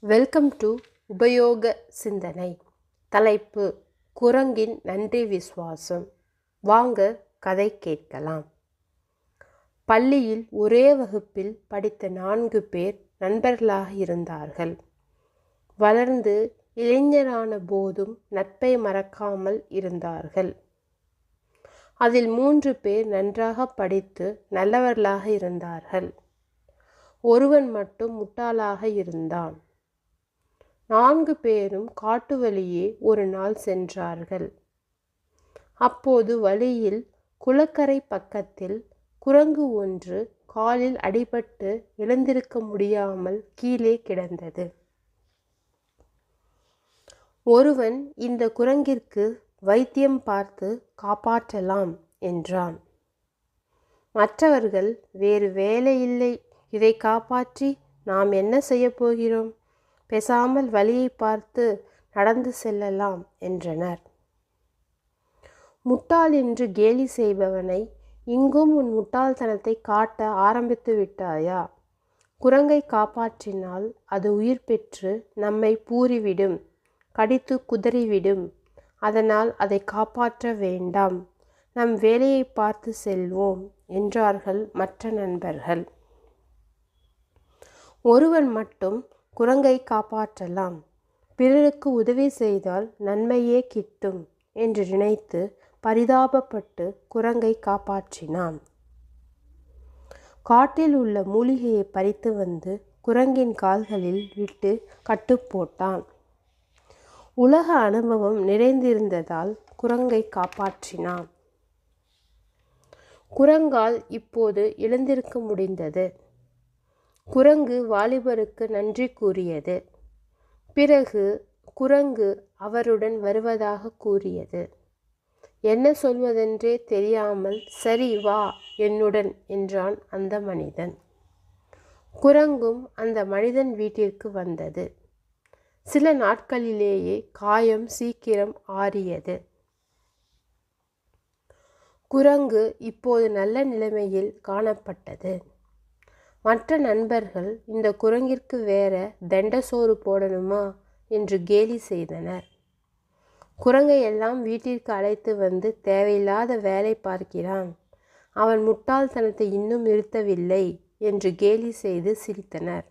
Welcome to உபயோக சிந்தனை. தலைப்பு குரங்கின் நன்றி விசுவாசம். வாங்க கதை கேட்கலாம். பள்ளியில் ஒரே வகுப்பில் படித்த நான்கு பேர் நண்பர்களாக இருந்தார்கள். வளர்ந்து இளைஞரான போதும் நட்பை மறக்காமல் இருந்தார்கள். அதில் மூன்று பேர் நன்றாக படித்து நல்லவர்களாக இருந்தார்கள். ஒருவன் மட்டும் முட்டாளாக இருந்தான். நான்கு பேரும் காட்டு வழியே ஒரு நாள் சென்றார்கள். அப்போது வழியில் குளக்கரை பக்கத்தில் குரங்கு ஒன்று காலில் அடிபட்டு எழுந்திருக்க முடியாமல் கீழே கிடந்தது. ஒருவன் இந்த குரங்கிற்கு வைத்தியம் பார்த்து காப்பாற்றலாம் என்றான். மற்றவர்கள் வேறு வேலை இல்லை இதை காப்பாற்றி நாம் என்ன செய்யப் போகிறோம்? பேசாமல் வழியை பார்த்து நடந்து செல்லலாம் என்றனர். முட்டாள் என்று கேலி செய்பவனை இங்கும் உன் முட்டாள்தனத்தை காட்ட ஆரம்பித்து விட்டாயா? குரங்கை காப்பாற்றினால் அது உயிர் பெற்று நம்மை பூறிவிடும் கடித்து குதறிவிடும். அதனால் அதை காப்பாற்ற வேண்டாம். நம் வேலையை பார்த்து செல்வோம் என்றார்கள் மற்ற நண்பர்கள். ஒருவன் மட்டும் குரங்கை காப்பாற்றலாம். பிறருக்கு உதவி செய்தால் நன்மையே கிட்டும் என்று நினைத்து பரிதாபப்பட்டு குரங்கை காப்பாற்றினான். காட்டில் உள்ள மூலிகையை பறித்து வந்து குரங்கின் கால்களில் விட்டு கட்டு போட்டான். உலக அனுபவம் நிறைந்திருந்ததால் குரங்கை காப்பாற்றினான். குரங்கால் இப்போது எழுந்திருக்க முடிந்தது. குரங்கு வாலிபருக்கு நன்றி கூறியது. பிறகு குரங்கு அவருடன் வருவதாக கூறியது. என்ன சொல்வதென்றே தெரியாமல் சரி வா என்னுடன் என்றான் அந்த மனிதன். குரங்கும் அந்த மனிதன் வீட்டிற்கு வந்தது. சில நாட்களிலேயே காயம் சீக்கிரம் ஆறியது. குரங்கு இப்போது நல்ல நிலைமையில் காணப்பட்டது. மற்ற நண்பர்கள் இந்த குரங்கிற்கு வேற தண்டசோறு போடணுமா என்று கேலி செய்தனர். குரங்கை எல்லாம் வீட்டிற்கு அழைத்து வந்து தேவையில்லாத வேலை பார்க்கிறான். அவன் முட்டாள்தனத்தை இன்னும் நிறுத்தவில்லை என்று கேலி செய்து சிரித்தனர்.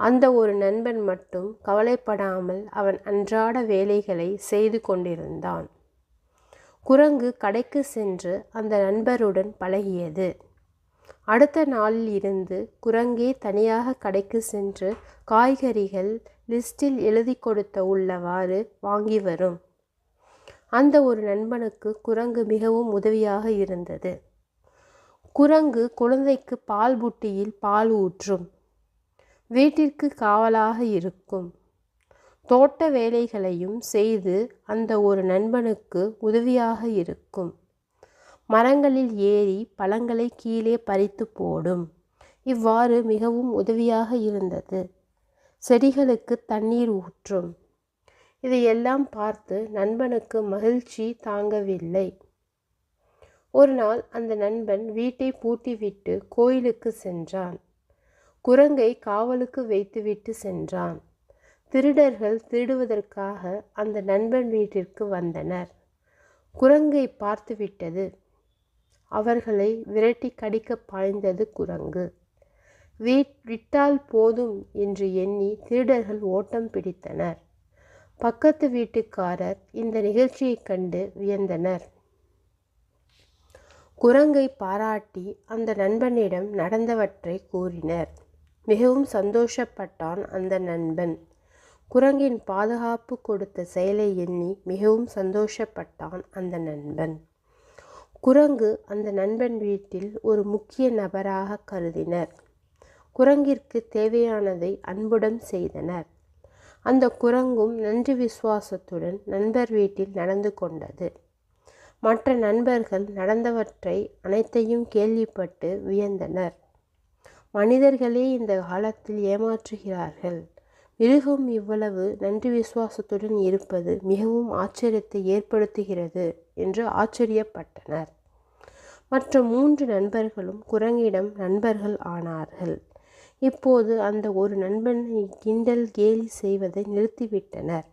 அந்த ஒரு நண்பன் மட்டும் கவலைப்படாமல் அவன் அன்றாட வேலைகளை செய்து கொண்டிருந்தான். குரங்கு கடைக்கு சென்று அந்த நண்பருடன் பழகியது. அடுத்த நாளில் இருந்து குரங்கே தனியாக கடைக்கு சென்று காய்கறிகள் லிஸ்டில் எழுதி கொடுத்த உள்ளவாறு வாங்கி வரும். அந்த ஒரு நண்பனுக்கு குரங்கு மிகவும் உதவியாக இருந்தது. குரங்கு குழந்தைக்கு பால் புட்டியில் பால் ஊற்றும். வீட்டிற்கு காவலாக இருக்கும். தோட்ட வேலைகளையும் செய்து அந்த ஒரு நண்பனுக்கு உதவியாக இருக்கும். மரங்களில் ஏறி பழங்களை கீழே பறித்து போடும். இவ்வாறு மிகவும் உதவியாக இருந்தது. செடிகளுக்கு தண்ணீர் ஊற்றும். இதையெல்லாம் பார்த்து நண்பனுக்கு மகிழ்ச்சி தாங்கவில்லை. ஒரு நாள் அந்த நண்பன் வீட்டை பூட்டிவிட்டு கோயிலுக்கு சென்றான். குரங்கை காவலுக்கு வைத்துவிட்டு சென்றான். திருடர்கள் திருடுவதற்காக அந்த நண்பன் வீட்டிற்கு வந்தனர். குரங்கை பார்த்துவிட்டது. அவர்களை விரட்டி கடிக்க பாய்ந்தது குரங்கு. வீட் விட்டால் போதும் என்று எண்ணி திருடர்கள் ஓட்டம் பிடித்தனர். பக்கத்து வீட்டுக்காரர் இந்த நிகழ்ச்சியைக் கண்டு வியந்தனர். குரங்கை பாராட்டி அந்த நண்பனிடம் நடந்தவற்றை கூறினர். மிகவும் சந்தோஷப்பட்டான் அந்த நண்பன். குரங்கின் பாதுகாப்பு கொடுத்த செயலை எண்ணி மிகவும் சந்தோஷப்பட்டான் அந்த நண்பன். குரங்கு அந்த நண்பன் வீட்டில் ஒரு முக்கிய நபராக கருதினர். குரங்கிற்கு தேவையானதை அன்புடன் செய்தனர். அந்த குரங்கும் நன்றி விசுவாசத்துடன் நண்பர் வீட்டில் நடந்து கொண்டது. மற்ற நண்பர்கள் நடந்தவற்றை அனைத்தையும் கேள்விப்பட்டு வியந்தனர். மனிதர்களே இந்த காலத்தில் ஏமாற்றுகிறார்கள். மிருகம் இவ்வளவு நன்றி விசுவாசத்துடன் இருப்பது மிகவும் ஆச்சரியத்தை ஏற்படுத்துகிறது. என்று ஆச்சரியப்பட்டனர். மற்ற மூன்று நண்பர்களும் குரங்கிடம் நண்பர்கள் ஆனார்கள். இப்போது அந்த ஒரு நண்பனை கிண்டல் கேலி செய்வதை நிறுத்திவிட்டனர்.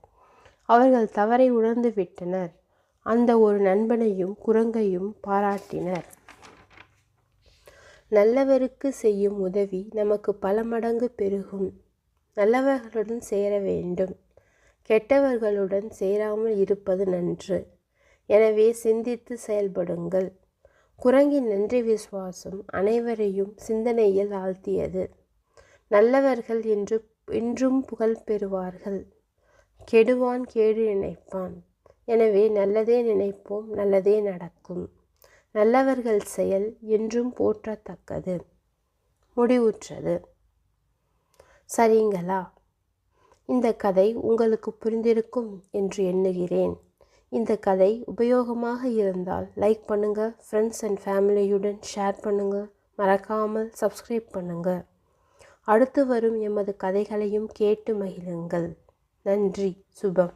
அவர்கள் தவறை உணர்ந்து விட்டனர். அந்த ஒரு நண்பனையும் குரங்கையும் பாராட்டினர். நல்லவருக்கு செய்யும் உதவி நமக்கு பல மடங்கு பெருகும். நல்லவர்களுடன் சேர வேண்டும். கெட்டவர்களுடன் சேராமல் இருப்பது நன்று. எனவே சிந்தித்து செயல்படுங்கள். குரங்கின் நன்றி விசுவாசம் அனைவரையும் சிந்தனையில் ஆழ்த்தியது. நல்லவர்கள் என்று என்றும் புகழ் பெறுவார்கள். கெடுவான் கேடு நினைப்பான். எனவே நல்லதே நினைப்போம் நல்லதே நடக்கும். நல்லவர்கள் செயல் என்றும் போற்றத்தக்கது. முடிவுற்றது. சரிங்களா? இந்த கதை உங்களுக்கு புரிந்திருக்கும் என்று எண்ணுகிறேன். இந்த கதை உபயோகமாக இருந்தால் லைக் பண்ணுங்கள் ஃப்ரெண்ட்ஸ் அண்ட் ஃபேமிலியுடன் ஷேர் பண்ணுங்கள் மறக்காமல் சப்ஸ்கிரைப் பண்ணுங்கள் அடுத்து வரும் எமது கதைகளையும் கேட்டு மகிழுங்கள். நன்றி சுபம்.